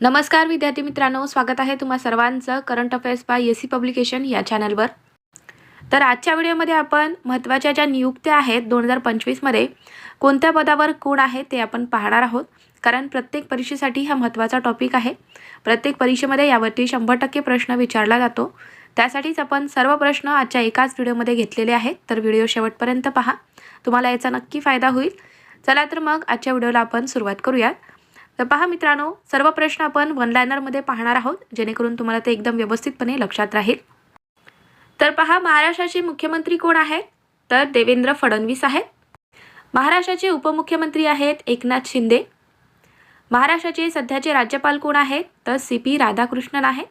नमस्कार विद्यार्थी मित्रांनो. स्वागत आहे तुम्हा सर्वांचं current affairs by S C publication या चॅनलवर. तर आजच्या व्हिडिओमध्ये आपण महत्त्वाच्या ज्या नियुक्त्या आहेत दोन हजार पंचवीसमध्ये कोणत्या पदावर कोण आहे ते आपण पाहणार आहोत. कारण प्रत्येक परीक्षेसाठी हा महत्त्वाचा टॉपिक आहे. प्रत्येक परीक्षेमध्ये यावरती शंभर टक्के प्रश्न विचारला जातो. त्यासाठीच आपण सर्व प्रश्न आजच्या एकाच व्हिडिओमध्ये घेतलेले आहेत. तर व्हिडिओ शेवटपर्यंत पहा. तुम्हाला याचा नक्की फायदा होईल. चला तर मग आजच्या व्हिडिओला आपण सुरुवात करूयात. तर पहा मित्रांनो सर्व प्रश्न आपण वन लायनरमध्ये पाहणार आहोत जेणेकरून तुम्हाला ते एकदम व्यवस्थितपणे लक्षात राहील. तर पहा महाराष्ट्राचे मुख्यमंत्री कोण आहेत? तर देवेंद्र फडणवीस आहेत. महाराष्ट्राचे उपमुख्यमंत्री आहेत एकनाथ शिंदे. महाराष्ट्राचे सध्याचे राज्यपाल कोण आहेत? तर सी पी राधाकृष्णन आहेत.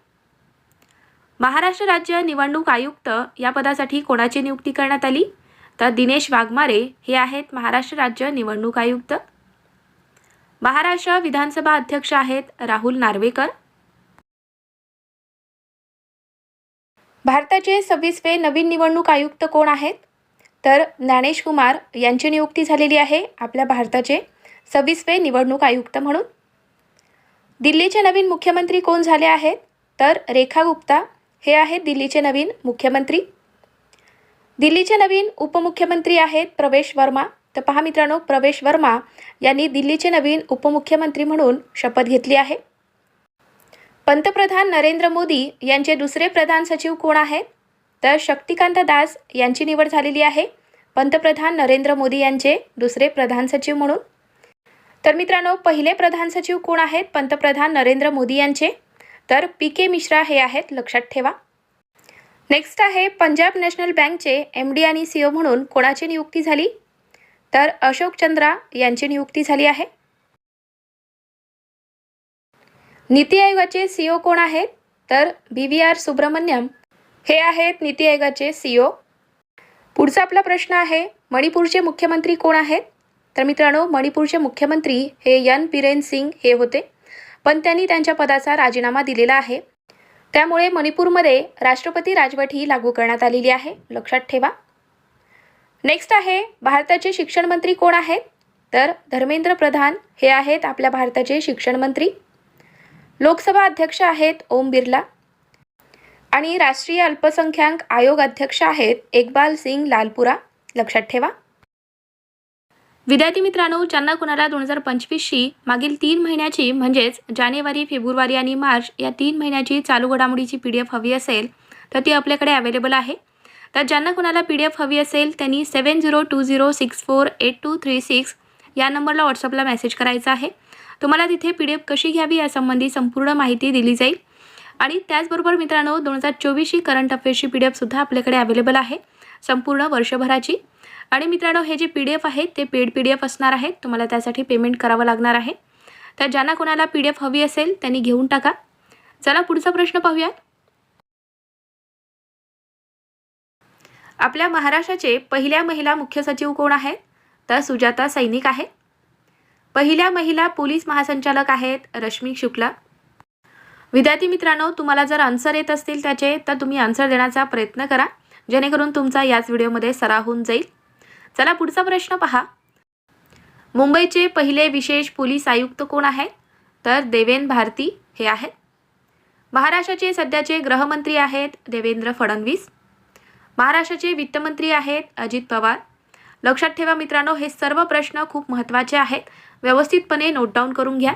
महाराष्ट्र राज्य निवडणूक आयुक्त या पदासाठी कोणाची नियुक्ती करण्यात आली? तर दिनेश वाघमारे हे आहेत महाराष्ट्र राज्य निवडणूक आयुक्त. महाराष्ट्र विधानसभा अध्यक्ष आहेत राहुल नार्वेकर. भारताचे सव्वीसवे नवीन निवडणूक आयुक्त कोण आहेत? तर ज्ञानेश कुमार यांची नियुक्ती झालेली आहे आपल्या भारताचे सव्वीसवे निवडणूक आयुक्त म्हणून. दिल्लीचे नवीन मुख्यमंत्री कोण झाले आहेत? तर रेखा गुप्ता हे आहेत दिल्लीचे नवीन मुख्यमंत्री. दिल्लीचे नवीन उपमुख्यमंत्री आहेत प्रवेश वर्मा. तर पहा मित्रांनो प्रवेश वर्मा यांनी दिल्लीचे नवीन उपमुख्यमंत्री म्हणून शपथ घेतली आहे. पंतप्रधान नरेंद्र मोदी यांचे दुसरे प्रधान सचिव कोण आहेत? तर शक्तिकांत दास यांची निवड झालेली आहे. पंतप्रधान नरेंद्र मोदी यांचे दुसरे प्रधान सचिव म्हणून. तर मित्रांनो पहिले प्रधान सचिव कोण आहेत? पंतप्रधान नरेंद्र मोदी यांचे. तर पी के मिश्रा हे आहेत लक्षात ठेवा. नेक्स्ट आहे पंजाब नॅशनल बँकचे एम डी आणि सी ओ म्हणून कोणाची नियुक्ती झाली? तर अशोक चंद्रा यांची नियुक्ती झाली आहे. नीती आयोगाचे सी ओ कोण आहेत? तर बी व्ही आर सुब्रमण्यम. हे आहेत नीती आयोगाचे सी ओ पुढचा आपला प्रश्न आहे मणिपूरचे मुख्यमंत्री कोण आहेत? तर मित्रांनो मणिपूरचे मुख्यमंत्री हे यन बिरेन सिंग हे होते. पण त्यांनी त्यांच्या पदाचा राजीनामा दिलेला आहे. त्यामुळे मणिपूरमध्ये राष्ट्रपती राजवट ही लागू करण्यात आलेली आहे. लक्षात ठेवा. नेक्स्ट आहे भारताचे शिक्षण मंत्री कोण आहेत? तर धर्मेंद्र प्रधान हे आहेत आपल्या भारताचे शिक्षण मंत्री. लोकसभा अध्यक्ष आहेत ओम बिर्ला. आणि राष्ट्रीय अल्पसंख्याक आयोग अध्यक्ष आहेत इकबाल सिंग लालपुरा. लक्षात ठेवा. विद्यार्थी मित्रांनो ज्यांना कुणाला दोन हजार पंचवीसशी मागील तीन महिन्याची म्हणजेच जानेवारी फेब्रुवारी आणि मार्च या तीन महिन्याची चालू घडामोडीची पी डी एफ हवी असेल तर ती आपल्याकडे अवेलेबल आहे. तर ज्यांना कुणाला पी डी एफ हवी असेल त्यांनी seven zero two zero six four eight two three six या नंबरला व्हॉट्सअपला मेसेज करायचा आहे. तुम्हाला तिथे पी डी एफ कशी घ्यावी यासंबंधी संपूर्ण माहिती दिली जाईल. आणि त्याचबरोबर मित्रांनो दोन हजार चोवीसची करंट अफेअर्सची पी डी एफसुद्धा आपल्याकडे अवेलेबल आहे संपूर्ण वर्षभराची. आणि मित्रांनो हे जे पी डी एफ आहेत ते पेड पी डी एफ असणार आहेत. तुम्हाला त्यासाठी पेमेंट करावं लागणार आहे. तर ज्यांना कोणाला पी डी एफ हवी असेल त्यांनी घेऊन टाका. चला पुढचा प्रश्न पाहूयात. आपल्या महाराष्ट्राचे पहिल्या महिला मुख्य सचिव कोण आहेत? तर सुजाता सैनिक आहे पहिल्या महिला पोलीस महासंचालक आहेत रश्मी शुक्ला. विद्यार्थी मित्रांनो तुम्हाला जर आन्सर येत असतील त्याचे तर तुम्ही आन्सर देण्याचा प्रयत्न करा. जेणेकरून तुमचा याच व्हिडिओमध्ये सराव होऊन जाईल. चला पुढचा प्रश्न पहा. मुंबईचे पहिले विशेष पोलीस आयुक्त कोण आहेत? तर देवेन भारती हे आहेत. महाराष्ट्राचे सध्याचे गृहमंत्री आहेत देवेंद्र फडणवीस. महाराष्ट्राचे वित्तमंत्री आहेत अजित पवार. लक्षात ठेवा मित्रांनो हे सर्व प्रश्न खूप महत्त्वाचे आहेत. व्यवस्थितपणे नोट डाऊन करून घ्या.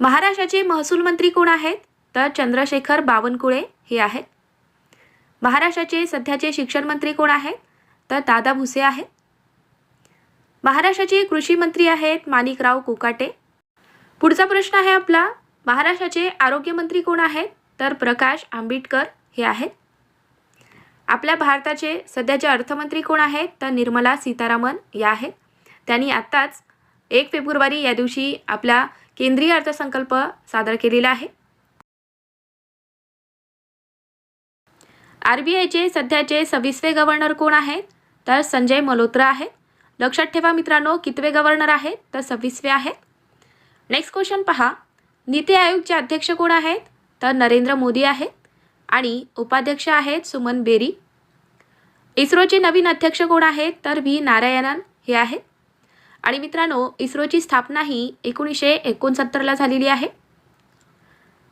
महाराष्ट्राचे महसूल मंत्री कोण आहेत? तर चंद्रशेखर बावनकुळे हे आहेत. महाराष्ट्राचे सध्याचे शिक्षण मंत्री कोण आहेत? तर दादा भुसे आहेत. महाराष्ट्राचे कृषी मंत्री आहेत माणिकराव कोकाटे. पुढचा प्रश्न आहे आपला महाराष्ट्राचे आरोग्यमंत्री कोण आहेत? तर प्रकाश आंबेडकर हे आहेत. आपल्या भारताचे सध्याचे अर्थमंत्री कोण आहेत? तर निर्मला सीतारामन या आहेत. त्यांनी आत्ताच एक फेब्रुवारी या दिवशी आपला केंद्रीय अर्थसंकल्प सादर केलेला आहे. आर बी आयचे सध्याचे सव्वीसवे गव्हर्नर कोण आहेत? तर संजय मल्होत्रा आहेत. लक्षात ठेवा मित्रांनो कितवे गव्हर्नर आहेत? तर सव्वीसवे आहेत. नेक्स्ट क्वेश्चन पहा. नीती आयोगचे अध्यक्ष कोण आहेत? तर नरेंद्र मोदी आहेत आणि उपाध्यक्ष आहेत सुमन बेरी. इस्रोचे नवीन अध्यक्ष कोण आहेत तर व्ही नारायणन हे आहेत. आणि मित्रांनो इस्रोची स्थापना ही एकोणीसशे एकोणसत्तरला झालेली आहे.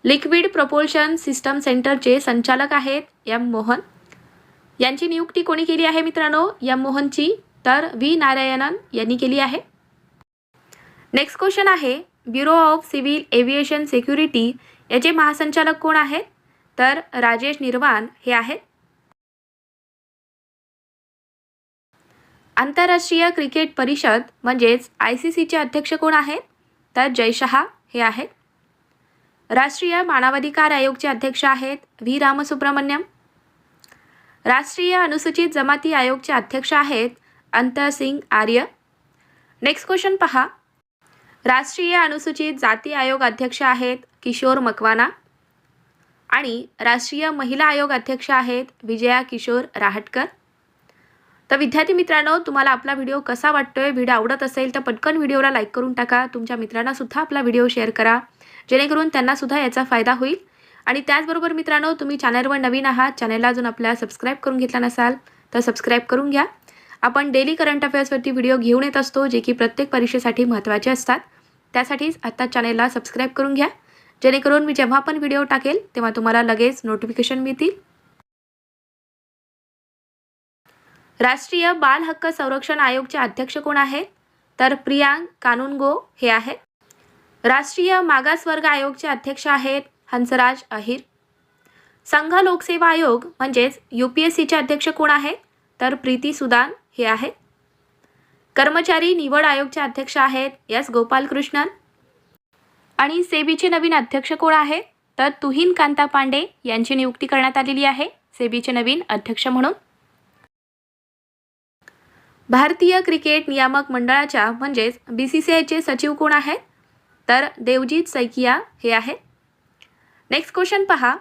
लिक्विड प्रपोल्शन सिस्टम सेंटरचे संचालक आहेत एम मोहन. यांची नियुक्ती कोणी केली आहे मित्रांनो? एम मोहनची. तर व्ही नारायणन यांनी केली आहे. नेक्स्ट क्वेश्चन आहे Bureau of Civil Aviation Security याचे महासंचालक कोण आहेत? तर राजेश निर्वाण हे आहेत. आंतरराष्ट्रीय क्रिकेट परिषद म्हणजेच आय सी सीचे अध्यक्ष कोण आहेत? तर जयशहा हे आहेत. राष्ट्रीय मानवाधिकार आयोगचे अध्यक्ष आहेत व्ही. रामसुब्रमण्यम. राष्ट्रीय अनुसूचित जमाती आयोगचे अध्यक्ष आहेत अंतर सिंग आर्य. नेक्स्ट क्वेश्चन पहा. राष्ट्रीय अनुसूचित जाती आयोग अध्यक्ष आहेत किशोर मकवाना आणि राष्ट्रीय महिला आयोग अध्यक्ष आहेत विजया किशोर राहटकर. तर विद्यार्थी मित्रांनो तुम्हाला आपला व्हिडिओ कसा वाटतोय व्हिडिओ आवडत असेल तर पटकन व्हिडिओला लाईक करून टाका. तुमच्या मित्रांनासुद्धा आपला व्हिडिओ शेअर करा. जेणेकरून त्यांनासुद्धा याचा फायदा होईल. आणि त्याचबरोबर मित्रांनो तुम्ही चॅनलवर नवीन आहात चॅनलला अजून आपल्या सबस्क्राईब करून घेतला नसाल तर सबस्क्राईब करून घ्या. आपण डेली करंट अफेअर्सवरती व्हिडिओ घेऊन येत असतो जे की प्रत्येक परीक्षेसाठी महत्त्वाचे असतात. त्यासाठीच आत्ता चॅनेलला सबस्क्राईब करून घ्या. जेणेकरून मी जेव्हा पण व्हिडिओ टाकेल तेव्हा तुम्हाला लगेच नोटिफिकेशन मिळतील. राष्ट्रीय बाल हक्क संरक्षण आयोगचे अध्यक्ष कोण आहेत? तर प्रियांक कानुनगो हे आहेत. राष्ट्रीय मागासवर्ग आयोगचे अध्यक्ष आहेत हंसराज अहिर. संघ लोकसेवा आयोग म्हणजेच यू पी एस सीचे अध्यक्ष कोण आहेत? तर प्रीती सुदान हे आहेत कर्मचारी निवड आयोगचे अध्यक्ष आहेत यस गोपालकृष्णन. आणि सेबीचे नवीन अध्यक्ष कोण आहेत तर तुहीन कांता पांडे यांची नियुक्ती करण्यात आलेली आहे. सेबीचे नवीन अध्यक्ष म्हणून. भारतीय क्रिकेट नियामक मंडळाच्या म्हणजेच बी सी सी आयचे सचिव कोण आहेत? तर देवजीत सैकिया हे आहेत. नेक्स्ट क्वेश्चन पहा.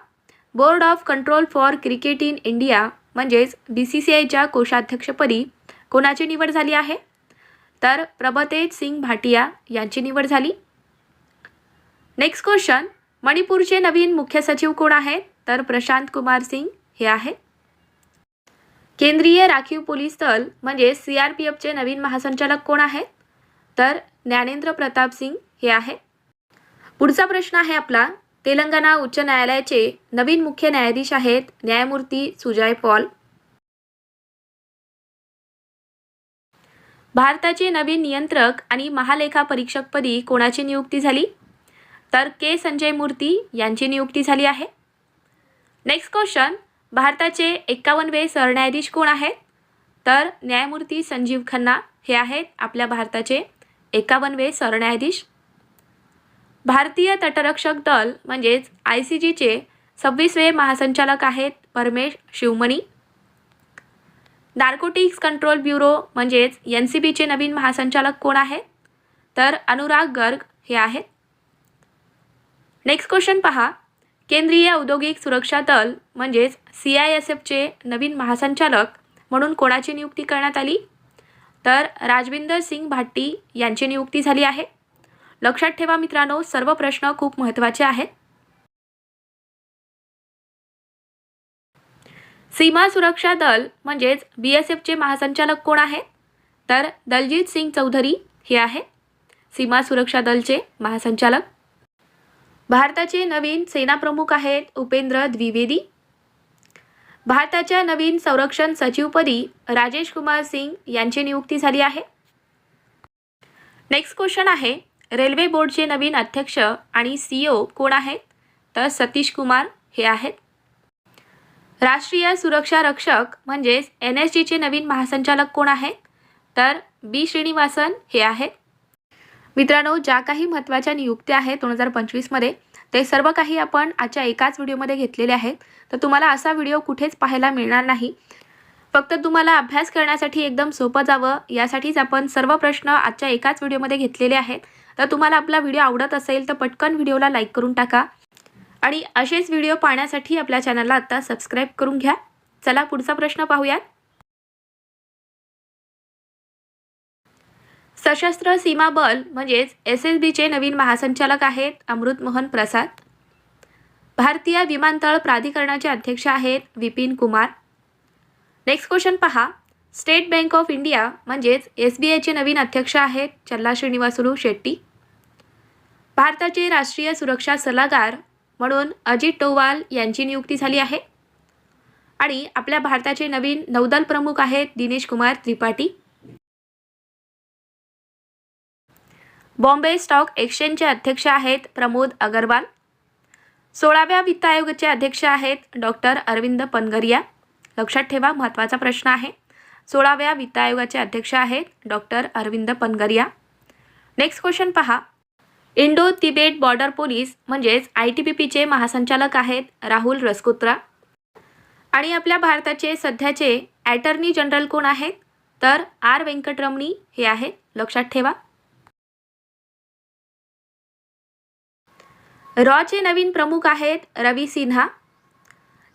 Board of Control for Cricket in India म्हणजेच बी सी सी आयच्या कोषाध्यक्षपदी कोणाची निवड झाली आहे? तर प्रभतेज सिंग भाटिया यांची निवड झाली. नेक्स्ट क्वेश्चन मणिपूरचे नवीन मुख्य सचिव कोण आहेत? तर प्रशांत कुमार सिंग हे आहे केंद्रीय राखीव पोलीस दल म्हणजे सी आर पी एफचे नवीन महासंचालक कोण आहेत? तर ज्ञानेंद्र प्रताप सिंग हे आहे पुढचा प्रश्न आहे आपला. तेलंगणा उच्च न्यायालयाचे नवीन मुख्य न्यायाधीश आहेत न्यायमूर्ती सुजय पॉल. भारताचे नवीन नियंत्रक आणि महालेखा परीक्षकपदी कोणाची नियुक्ती झाली? तर के. संजय मूर्ती यांची नियुक्ती झाली आहे. Next question. भारताचे एक्कावनवे सरन्यायाधीश कोण आहेत? तर न्यायमूर्ती संजीव खन्ना हे आहेत आपल्या भारताचे एकावनवे सरन्यायाधीश. भारतीय तटरक्षक दल म्हणजेच आय सी जीचे सव्वीसवे महासंचालक आहेत Paramesh Shivamani. Narcotics Control Bureau म्हणजेच एन सी बीचे नवीन महासंचालक कोण आहेत तर अनुराग गर्ग हे आहेत. नेक्स्ट क्वेश्चन पहा. केंद्रीय औद्योगिक सुरक्षा दल म्हणजेच सी आय एस एफचे नवीन महासंचालक म्हणून कोणाची नियुक्ती करण्यात आली? तर राजविंदर सिंग भाट्टी यांची नियुक्ती झाली आहे. लक्षात ठेवा मित्रांनो सर्व प्रश्न खूप महत्त्वाचे आहेत. सीमा सुरक्षा दल म्हणजेच बी एस एफचे महासंचालक कोण आहेत? तर दलजीत सिंग चौधरी हे आहे सीमा सुरक्षा दलचे महासंचालक. भारताचे नवीन सेनाप्रमुख आहेत उपेंद्र द्विवेदी. भारताच्या नवीन संरक्षण सचिवपदी राजेश कुमार सिंग यांची नियुक्ती झाली आहे. नेक्स्ट क्वेश्चन आहे रेल्वे बोर्डचे नवीन अध्यक्ष आणि सी ओ कोण आहेत? तर सतीश कुमार हे आहेत. राष्ट्रीय सुरक्षा रक्षक म्हणजेच एन एस जीचे नवीन महासंचालक कोण आहेत? तर बी श्रीनिवासन हे आहेत. मित्रांनो ज्या काही महत्त्वाच्या नियुक्त्या आहेत दोन हजार पंचवीसमध्ये ते सर्व काही आपण आजच्या एकाच व्हिडिओमध्ये घेतलेले आहेत. तर तुम्हाला असा व्हिडिओ कुठेच पाहायला मिळणार नाही. फक्त तुम्हाला अभ्यास करण्यासाठी एकदम सोपं जावं यासाठीच आपण सर्व प्रश्न आजच्या एकाच व्हिडिओमध्ये घेतलेले आहेत. तर तुम्हाला आपला व्हिडिओ आवडत असेल तर पटकन व्हिडिओला लाईक करून टाका. आणि असेच व्हिडिओ पाहण्यासाठी आपल्या चॅनलला आत्ता सबस्क्राईब करून घ्या. चला पुढचा प्रश्न पाहूयात. सशस्त्र सीमा बल म्हणजेच एस एस बीचे नवीन महासंचालक आहेत अमृतमोहन प्रसाद. भारतीय विमानतळ प्राधिकरणाचे अध्यक्ष आहेत विपिन कुमार. नेक्स्ट क्वेश्चन पहा. स्टेट बँक ऑफ इंडिया म्हणजेच एस बी आयचे नवीन अध्यक्ष आहेत चल्ला श्रीनिवासुलू शेट्टी. भारताचे राष्ट्रीय सुरक्षा सल्लागार म्हणून अजित डोवाल यांची नियुक्ती झाली आहे. आणि आपल्या भारताचे नवीन नौदल प्रमुख आहेत दिनेश कुमार त्रिपाठी. बॉम्बे स्टॉक एक्सचेंजचे अध्यक्ष आहेत प्रमोद अगरवाल. सोळाव्या वित्त आयोगाचे अध्यक्ष आहेत डॉक्टर अरविंद पनगरिया. लक्षात ठेवा महत्त्वाचा प्रश्न आहे. सोळाव्या वित्त आयोगाचे अध्यक्ष आहेत doctor Arvind Panagariya. Next question पहा. इंडो तिबेट बॉर्डर पोलीस म्हणजेच आय टी पी पीचे महासंचालक आहेत राहुल रसकुत्रा आणि आपल्या भारताचे सध्याचे ॲटर्नी जनरल कोण आहेत? तर आर व्यंकटरमणी हे आहेत. लक्षात ठेवा. रॉचे नवीन प्रमुख आहेत रवी सिन्हा.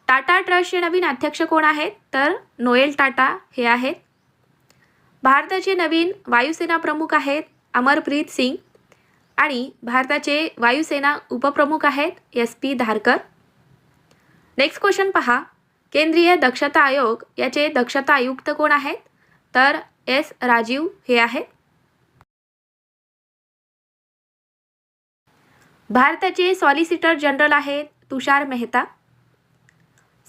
टाटा ट्रस्टचे नवीन अध्यक्ष कोण आहेत? तर नोएल टाटा हे आहेत. भारताचे नवीन वायुसेना प्रमुख आहेत अमरप्रीत सिंग. आणि भारताचे वायुसेना उपप्रमुख आहेत S P Dharkar. Next question पहा. केंद्रीय दक्षता आयोग याचे दक्षता आयुक्त कोण आहेत? तर एस राजीव हे आहेत. भारताचे सॉलिसिटर जनरल आहेत Tushar Mehta.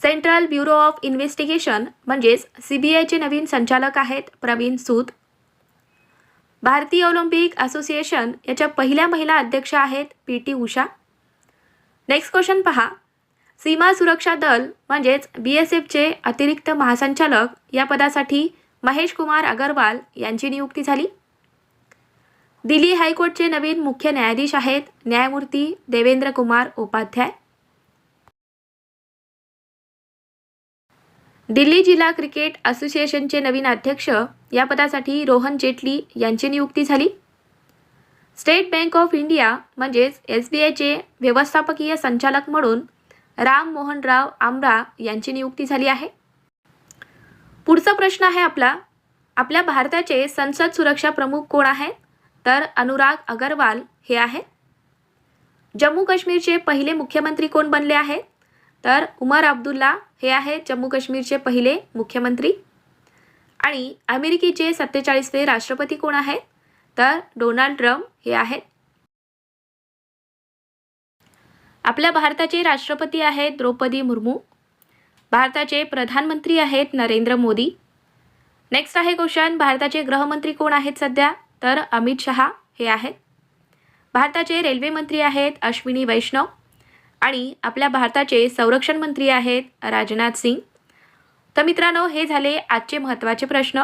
Central bureau of investigation म्हणजेच सी बी आयचे नवीन संचालक आहेत प्रवीण सूद. भारतीय ऑलिम्पिक असोसिएशन याच्या पहिल्या महिला अध्यक्ष आहेत P T Usha. Next question पहा. सीमा सुरक्षा दल म्हणजेच बी एस एफचे अतिरिक्त महासंचालक या पदासाठी महेश कुमार अगरवाल यांची नियुक्ती झाली. दिल्ली हायकोर्टचे नवीन मुख्य न्यायाधीश आहेत न्यायमूर्ती देवेंद्र कुमार उपाध्याय. दिल्ली जिल्हा क्रिकेट असोसिएशनचे नवीन अध्यक्ष या पदासाठी रोहन जेटली यांची नियुक्ती झाली. स्टेट बँक ऑफ इंडिया म्हणजेच एस बी आयचे व्यवस्थापकीय संचालक म्हणून राम मोहनराव आमरा यांची नियुक्ती झाली आहे. पुढचा प्रश्न आहे आपला. आपल्या भारताचे संसद सुरक्षा प्रमुख कोण आहेत? तर अनुराग अगरवाल हे आहेत. जम्मू काश्मीरचे पहिले मुख्यमंत्री कोण बनले आहेत? तर उमर अब्दुल्ला हे आहेत जम्मू काश्मीरचे पहिले मुख्यमंत्री. आणि अमेरिकेचे सत्तेचाळीसवे राष्ट्रपती कोण आहेत? तर डोनाल्ड ट्रम्प हे आहेत. आपल्या भारताचे राष्ट्रपती आहेत द्रौपदी मुर्मू. भारताचे प्रधानमंत्री आहेत नरेंद्र मोदी. नेक्स्ट आहे क्वेश्चन भारताचे गृहमंत्री कोण आहेत सध्या? तर अमित शहा हे आहेत. भारताचे रेल्वे मंत्री आहेत अश्विनी वैष्णव. आणि आपल्या भारताचे संरक्षण मंत्री आहेत राजनाथ सिंग. तर मित्रांनो हे झाले आजचे महत्त्वाचे प्रश्न.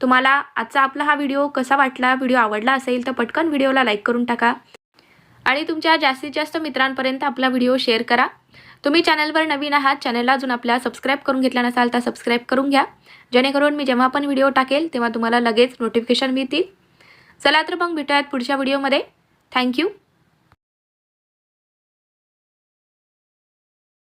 तुम्हाला आजचा आपला हा व्हिडिओ कसा वाटला व्हिडिओ आवडला असेल तर पटकन व्हिडिओला लाईक करून टाका. आणि तुमच्या जास्तीत जास्त मित्रांपर्यंत आपला व्हिडिओ शेअर करा. तुम्ही चॅनलवर नवीन आहात चॅनलला अजून आपल्या सबस्क्राईब करून घेतला नसाल तर सबस्क्राईब करून घ्या. जेणेकरून मी जेव्हा पण व्हिडिओ टाकेल तेव्हा तुम्हाला लगेच नोटिफिकेशन मिळतील. चला तर मग भेटूयात पुढच्या व्हिडिओमध्ये. थँक्यू